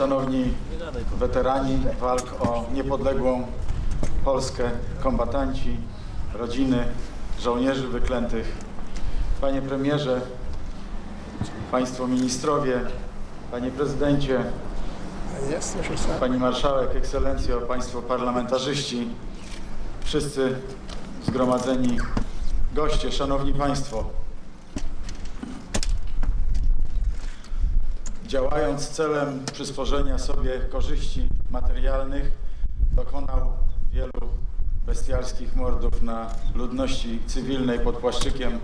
Szanowni weterani walk o niepodległą Polskę, kombatanci, rodziny żołnierzy wyklętych, Panie Premierze, Państwo Ministrowie, Panie Prezydencie. Pani Marszałek, Ekscelencjo, Państwo Parlamentarzyści, wszyscy zgromadzeni goście, Szanowni Państwo. Działając celem przysporzenia sobie korzyści materialnych, dokonał wielu bestialskich mordów na ludności cywilnej pod płaszczykiem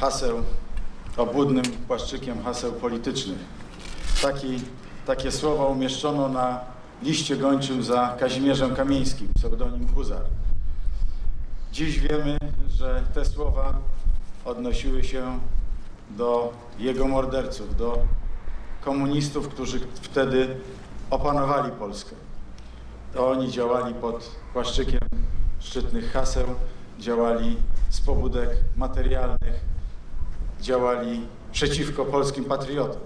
haseł, obłudnym płaszczykiem haseł politycznych. Taki, takie słowa umieszczono na liście gończym za Kazimierzem Kamieńskim, pseudonim Huzar. Dziś wiemy, że te słowa odnosiły się do jego morderców, do komunistów, którzy wtedy opanowali Polskę. To oni działali pod płaszczykiem szczytnych haseł, działali z pobudek materialnych, działali przeciwko polskim patriotom.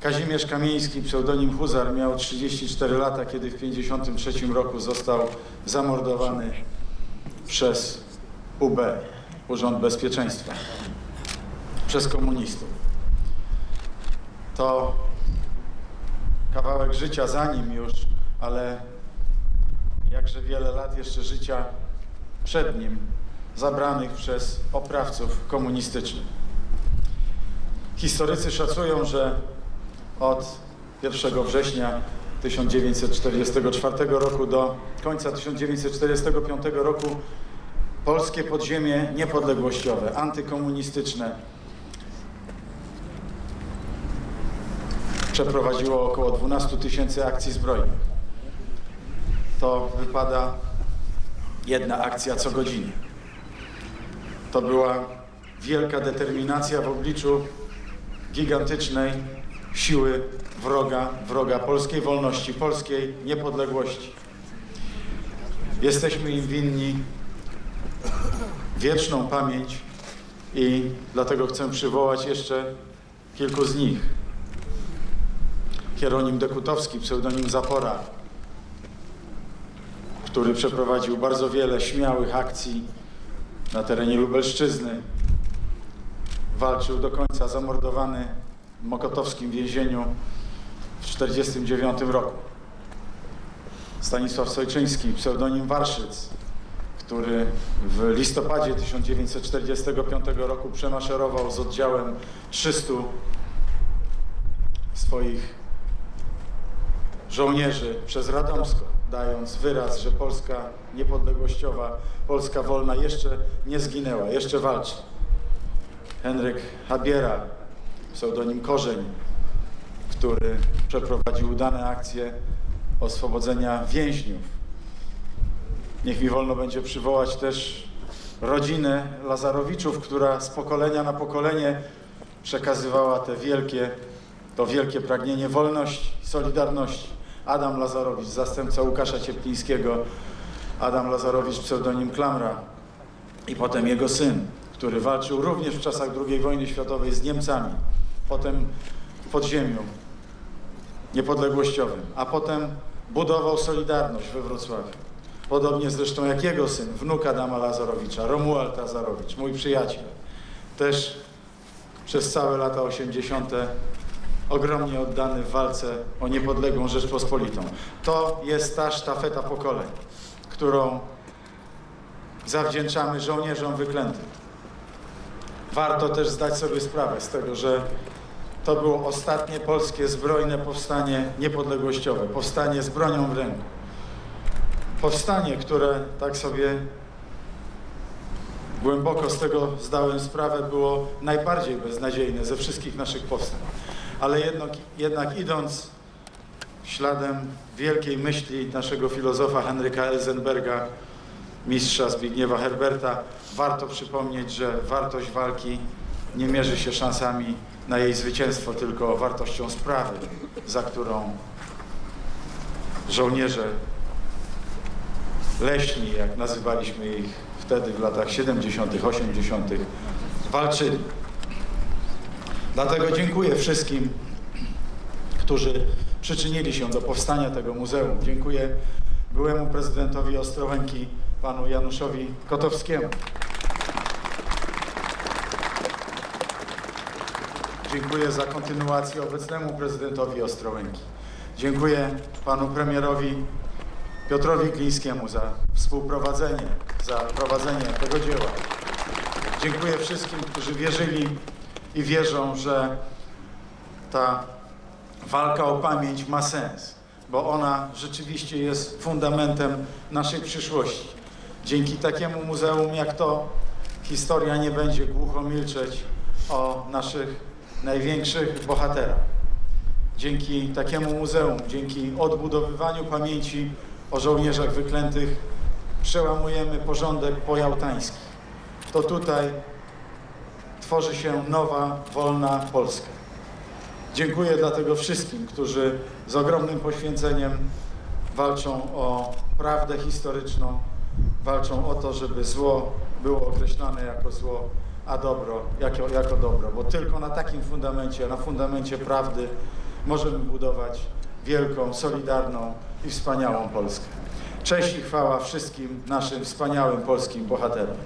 Kazimierz Kamieński, pseudonim Huzar, miał 34 lata, kiedy w 1953 roku został zamordowany przez UB, Urząd Bezpieczeństwa, przez komunistów. To kawałek życia za nim już, ale jakże wiele lat jeszcze życia przed nim, zabranych przez oprawców komunistycznych. Historycy szacują, że od 1 września 1944 roku do końca 1945 roku polskie podziemie niepodległościowe, antykomunistyczne przeprowadziło około 12 tysięcy akcji zbrojnych. To wypada jedna akcja co godzinę. To była wielka determinacja w obliczu gigantycznej siły wroga, wroga polskiej wolności, polskiej niepodległości. Jesteśmy im winni wieczną pamięć i dlatego chcę przywołać jeszcze kilku z nich. Hieronim Dekutowski, pseudonim Zapora, który przeprowadził bardzo wiele śmiałych akcji na terenie Lubelszczyzny. Walczył do końca, zamordowany w mokotowskim więzieniu w 1949 roku. Stanisław Sojczyński, pseudonim Warszyc, który w listopadzie 1945 roku przemaszerował z oddziałem 300 swoich żołnierzy przez Radomsko, dając wyraz, że Polska niepodległościowa, Polska wolna jeszcze nie zginęła, jeszcze walczy. Henryk Habiera, pseudonim Korzeń, który przeprowadził udane akcje oswobodzenia więźniów. Niech mi wolno będzie przywołać też rodzinę Lazarowiczów, która z pokolenia na pokolenie przekazywała te wielkie, to wielkie pragnienie wolności, solidarności. Adam Lazarowicz, zastępca Łukasza Cieplińskiego, Adam Lazarowicz, pseudonim Klamra i potem jego syn, który walczył również w czasach II wojny światowej z Niemcami, potem w podziemiu niepodległościowym, a potem budował Solidarność we Wrocławiu. Podobnie zresztą jak jego syn, wnuk Adama Lazarowicza, Romuald Lazarowicz, mój przyjaciel, też przez całe lata 80. ogromnie oddany w walce o niepodległą Rzeczpospolitą. To jest ta sztafeta pokoleń, którą zawdzięczamy żołnierzom wyklętym. Warto też zdać sobie sprawę z tego, że to było ostatnie polskie zbrojne powstanie niepodległościowe, powstanie z bronią w ręku. Powstanie, które tak sobie głęboko z tego zdałem sprawę, było najbardziej beznadziejne ze wszystkich naszych powstań. Ale jednak, jednak idąc śladem wielkiej myśli naszego filozofa Henryka Elzenberga, mistrza Zbigniewa Herberta, warto przypomnieć, że wartość walki nie mierzy się szansami na jej zwycięstwo, tylko wartością sprawy, za którą żołnierze leśni, jak nazywaliśmy ich wtedy w latach 70., 80., walczyli. Dlatego dziękuję wszystkim, którzy przyczynili się do powstania tego muzeum. Dziękuję byłemu prezydentowi Ostrołęki, panu Januszowi Kotowskiemu. Dziękuję za kontynuację obecnemu prezydentowi Ostrołęki. Dziękuję panu premierowi Piotrowi Glińskiemu za współprowadzenie, za prowadzenie tego dzieła. Dziękuję wszystkim, którzy wierzyli i wierzą, że ta walka o pamięć ma sens, bo ona rzeczywiście jest fundamentem naszej przyszłości. Dzięki takiemu muzeum jak to historia nie będzie głucho milczeć o naszych największych bohaterach. Dzięki takiemu muzeum, dzięki odbudowywaniu pamięci o żołnierzach wyklętych przełamujemy porządek pojałtański. To tutaj tworzy się nowa, wolna Polska. Dziękuję dlatego wszystkim, którzy z ogromnym poświęceniem walczą o prawdę historyczną, walczą o to, żeby zło było określane jako zło, a dobro jako, jako dobro, bo tylko na takim fundamencie, na fundamencie prawdy możemy budować wielką, solidarną i wspaniałą Polskę. Cześć i chwała wszystkim naszym wspaniałym polskim bohaterom.